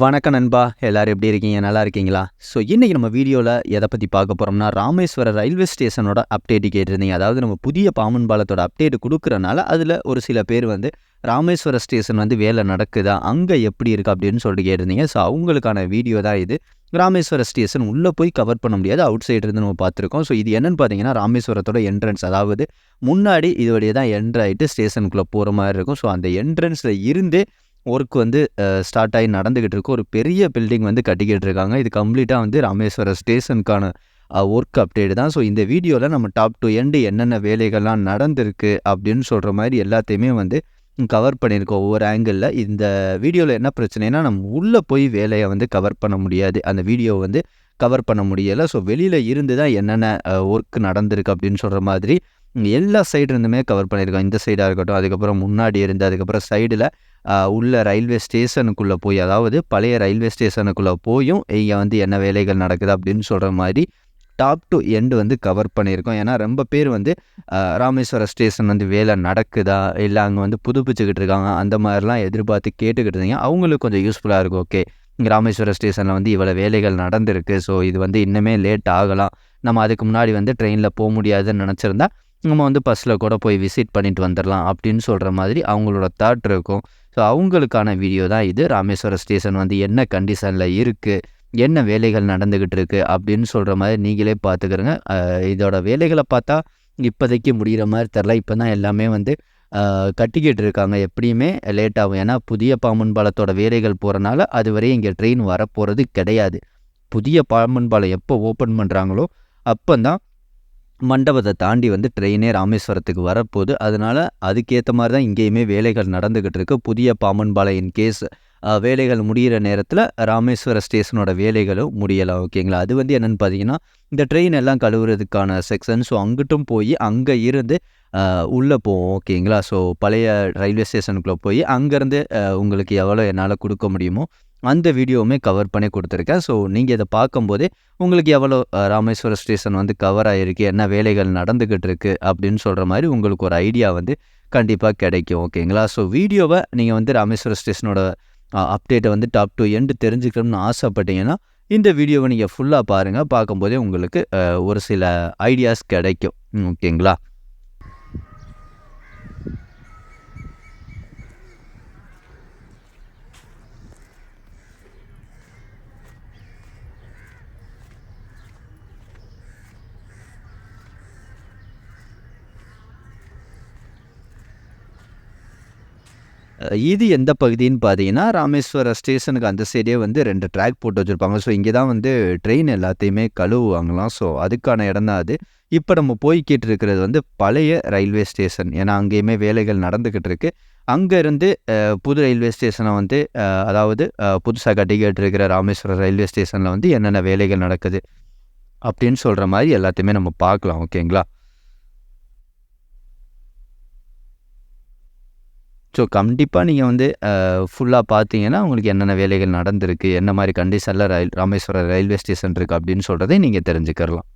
வணக்கம் நண்பா. எல்லாரும் எப்படி இருக்கீங்க? நல்லா இருக்கீங்களா? ஸோ இன்றைக்கி நம்ம வீடியோவில் எதை பற்றி பார்க்க போகிறோம்னா ராமேஸ்வரம் ரயில்வே ஸ்டேஷனோட அப்டேட்டு கேட்டிருந்தீங்க. அதாவது நம்ம புதிய பாமன் பாலத்தோட அப்டேட் கொடுக்குறனால அதில் ஒரு சில பேர் வந்து ராமேஸ்வரம் ஸ்டேஷன் வந்து வேலை நடக்குதா? அங்கே எப்படி இருக்குது அப்படின்னு சொல்லிட்டு கேட்டிருந்தீங்க. ஸோ அவங்களுக்கான வீடியோ தான் இது. ராமேஸ்வரம் ஸ்டேஷன் உள்ளே போய் கவர் பண்ண முடியாது. அவுட் சைடு இருந்து நம்ம பார்த்துருக்கோம். ஸோ இது என்னென்னு பார்த்தீங்கன்னா ராமேஸ்வரத்தோட என்ட்ரன்ஸ் அதாவது முன்னாடி இது வழியே தான் என்ட்ரு ஆகிட்டு ஸ்டேஷனுக்குள்ளே போகிற மாதிரி இருக்கும். ஸோ அந்த என்ட்ரன்ஸில் இருந்தே ஒர்க் வந்து ஸ்டார்ட் ஆகி நடந்துக்கிட்டு இருக்கு. ஒரு பெரிய பில்டிங் வந்து கட்டிக்கிட்டு இருக்காங்க. இது கம்ப்ளீட்டாக வந்து ராமேஸ்வரம் ஸ்டேஷனுக்கான ஒர்க் அப்டேட் தான். ஸோ இந்த வீடியோவில் நம்ம டாப் டு எண்டு என்னென்ன வேலைகள்லாம் நடந்திருக்கு அப்படின்னு சொல்கிற மாதிரி எல்லாத்தையுமே வந்து கவர் பண்ணியிருக்கோம் ஒவ்வொரு ஆங்கிளில் இந்த வீடியோவில் என்ன பிரச்சனைனா நம்ம உள்ளே போய் வேலையை வந்து கவர் பண்ண முடியாது. அந்த வீடியோ வந்து கவர் பண்ண முடியலை. ஸோ வெளியில் இருந்து தான் என்னென்ன ஒர்க் நடந்திருக்கு அப்படின்னு சொல்கிற மாதிரி எல்லா சைடு இருந்துமே கவர் பண்ணியிருக்கோம். இந்த சைடாக இருக்கட்டும் அதுக்கப்புறம் முன்னாடி இருந்து அதுக்கப்புறம் சைடில் உள்ள ரயில்வே ஸ்டேஷனுக்குள்ளே போய் அதாவது பழைய ரயில்வே ஸ்டேஷனுக்குள்ளே போயும் இங்கே வந்து என்ன வேலைகள் நடக்குது அப்படின்னு சொல்கிற மாதிரி டாப் டு எண்டு வந்து கவர் பண்ணியிருக்கோம். ஏன்னா ரொம்ப பேர் வந்து ராமேஸ்வரம் ஸ்டேஷன் வந்து வேலை நடக்குதா? இல்லை அங்கே வந்து புதுப்பிச்சுக்கிட்டு இருக்காங்க. அந்த மாதிரிலாம் எதிர்பார்த்து கேட்டுக்கிட்டு இருந்தீங்க. அவங்களுக்கு கொஞ்சம் யூஸ்ஃபுல்லாக இருக்கும். ஓகே ராமேஸ்வரம் ஸ்டேஷனில் வந்து இவ்வளோ வேலைகள் நடந்திருக்கு. ஸோ இது வந்து இன்னுமே லேட் ஆகலாம். நம்ம அதுக்கு முன்னாடி வந்து ட்ரெயினில் போக முடியாதுன்னு நினச்சிருந்தா நம்ம வந்து பஸ்ஸில் கூட போய் விசிட் பண்ணிட்டு வந்துடலாம் அப்படின்னு சொல்கிற மாதிரி அவங்களோட தாட் இருக்கும். ஸோ அவங்களுக்கான வீடியோ தான் இது. ராமேஸ்வரம் ஸ்டேஷன் வந்து என்ன கண்டிஷனில் இருக்குது என்ன வேலைகள் நடந்துக்கிட்டு இருக்குது அப்படின்னு சொல்கிற மாதிரி நீங்களே பார்த்துக்கிறங்க. இதோட வேலைகளை பார்த்தா இப்போதைக்கு முடிகிற மாதிரி தெரில இப்போ தான் எல்லாமே வந்து கட்டிக்கிட்டு இருக்காங்க. எப்படியுமே லேட் ஆகும். ஏன்னா புதிய பாம்பன் பாலத்தோட வேலைகள் போகிறனால அது வரையும் இங்கே ட்ரெயின் வரப்போகிறது கிடையாது. புதிய பாம்பன் பாலம் எப்போ ஓப்பன் பண்ணுறாங்களோ அப்போ தான் மண்டபத்தை தாண்டி வந்து ட்ரெயினே ராமேஸ்வரத்துக்கு வரப்போகுது அதனால் அதுக்கேற்ற மாதிரி தான் இங்கேயுமே வேலைகள் நடந்துக்கிட்டு இருக்குது புதிய பாம்பன் பாளையின் கேஸ் வேலைகள் முடிகிற நேரத்தில் ராமேஸ்வர ஸ்டேஷனோட வேலைகளும் முடியலாம் ஓகேங்களா? அது வந்து என்னென்னு பார்த்தீங்கன்னா இந்த ட்ரெயின் எல்லாம் கழுவுறதுக்கான செக்ஷன் ஸோ அங்கிட்டும் போய் அங்கே இருந்து உள்ளே போவோம் ஓகேங்களா? ஸோ பழைய ரயில்வே ஸ்டேஷனுக்குள்ளே போய் அங்கேருந்து உங்களுக்கு எவ்வளோ என்னால் கொடுக்க முடியுமோ அந்த வீடியோவுமே கவர் பண்ணி கொடுத்துருக்கேன். ஸோ நீங்கள் இதை பார்க்கும்போதே உங்களுக்கு எவ்வளோ ராமேஸ்வரம் ஸ்டேஷன் வந்து கவர் ஆகிருக்கு என்ன வேலைகள் நடந்துக்கிட்டு இருக்குது அப்படின்னு சொல்கிற மாதிரி உங்களுக்கு ஒரு ஐடியா வந்து கண்டிப்பாக கிடைக்கும் ஓகேங்களா ஸோ வீடியோவை நீங்கள் வந்து ராமேஸ்வரம் ஸ்டேஷனோட அப்டேட்டை வந்து டாப் டு எண்டு தெரிஞ்சுக்கணும்னு ஆசைப்பட்டீங்கன்னா இந்த வீடியோவை நீங்கள் ஃபுல்லாக பாருங்கள் பார்க்கும்போதே உங்களுக்கு ஒரு சில ஐடியாஸ் கிடைக்கும் ஓகேங்களா இது எந்த பகுதின்னு பார்த்தீங்கன்னா ராமேஸ்வர ஸ்டேஷனுக்கு அந்த சைடே வந்து ரெண்டு ட்ராக் போட்டு வச்சுருப்பாங்க. ஸோ இங்கே தான் வந்து ட்ரெயின் எல்லாத்தையுமே கழுவுவாங்களாம். ஸோ அதுக்கான இடம் தான் அது. இப்போ நம்ம போய்கிட்டு இருக்கிறது வந்து பழைய ரயில்வே ஸ்டேஷன் ஏன்னா அங்கேயுமே வேலைகள் நடந்துக்கிட்டு இருக்கு. அங்கேருந்து புது ரயில்வே ஸ்டேஷனை வந்து அதாவது புதுசாக கட்டிக்கிட்டு இருக்கிற ராமேஸ்வரம் ரயில்வே ஸ்டேஷனில் வந்து என்னென்ன வேலைகள் நடக்குது அப்படின்னு சொல்கிற மாதிரி எல்லாத்தையுமே நம்ம பார்க்கலாம். ஓகேங்களா ஸோ கண்டிப்பாக நீங்கள் வந்து ஃபுல்லாக பார்த்தீங்கன்னா உங்களுக்கு என்னென்ன வேலைகள் நடந்திருக்கு என்ன மாதிரி கண்டிஷனில் ரயில் ராமேஸ்வரம் ரயில்வே ஸ்டேஷன் இருக்குது அப்படின்னு சொல்கிறதை நீங்கள் தெரிஞ்சுக்கலாம்